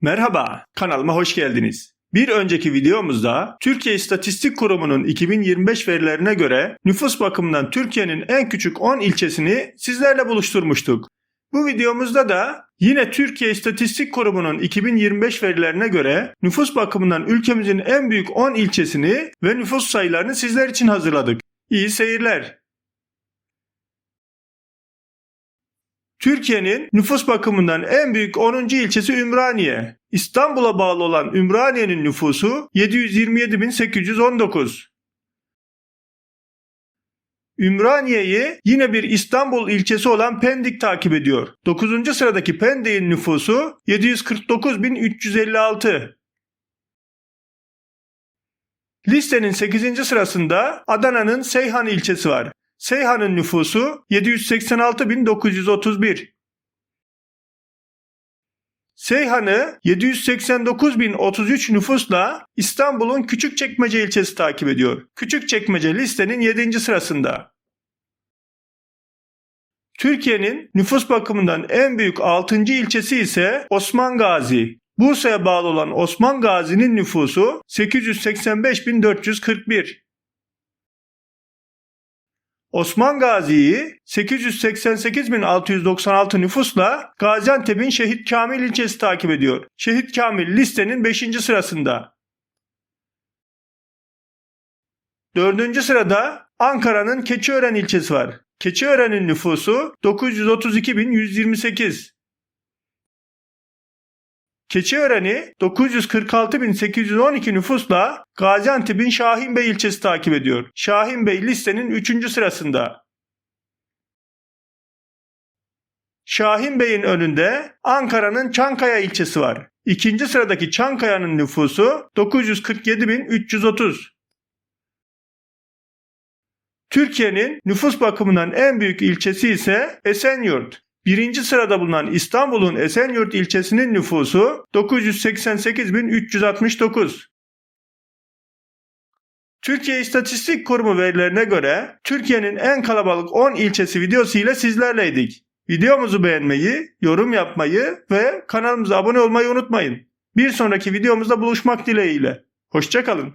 Merhaba, kanalıma hoş geldiniz. Bir önceki videomuzda Türkiye İstatistik Kurumu'nun 2025 verilerine göre nüfus bakımından Türkiye'nin en küçük 10 ilçesini sizlerle buluşturmuştuk. Bu videomuzda da yine Türkiye İstatistik Kurumu'nun 2025 verilerine göre nüfus bakımından ülkemizin en büyük 10 ilçesini ve nüfus sayılarını sizler için hazırladık. İyi seyirler. Türkiye'nin nüfus bakımından en büyük 10. ilçesi Ümraniye. İstanbul'a bağlı olan Ümraniye'nin nüfusu 727.819. Ümraniye'yi yine bir İstanbul ilçesi olan Pendik takip ediyor. 9. sıradaki Pendik'in nüfusu 749.356. Listenin 8. sırasında Adana'nın Seyhan ilçesi var. Seyhan'ın nüfusu 786.931. Seyhan'ı 789.033 nüfusla İstanbul'un Küçükçekmece ilçesi takip ediyor. Küçükçekmece listenin 7. sırasında. Türkiye'nin nüfus bakımından en büyük 6. ilçesi ise Osman Gazi. Bursa'ya bağlı olan Osman Gazi'nin nüfusu 885.441. Osman Gazi'yi 888.696 nüfusla Gaziantep'in Şehit Kamil ilçesi takip ediyor. Şehit Kamil listenin 5. sırasında. 4. sırada Ankara'nın Keçiören ilçesi var. Keçiören'in nüfusu 932.128. Keçiören'i 946.812 nüfusla Gaziantep'in Şahinbey ilçesi takip ediyor. Şahinbey listenin 3. sırasında. Şahinbey'in önünde Ankara'nın Çankaya ilçesi var. İkinci sıradaki Çankaya'nın nüfusu 947.330. Türkiye'nin nüfus bakımından en büyük ilçesi ise Esenyurt. Birinci sırada bulunan İstanbul'un Esenyurt ilçesinin nüfusu 988.369. Türkiye İstatistik Kurumu verilerine göre Türkiye'nin en kalabalık 10 ilçesi videosu ile sizlerleydik. Videomuzu beğenmeyi, yorum yapmayı ve kanalımıza abone olmayı unutmayın. Bir sonraki videomuzda buluşmak dileğiyle. Hoşçakalın.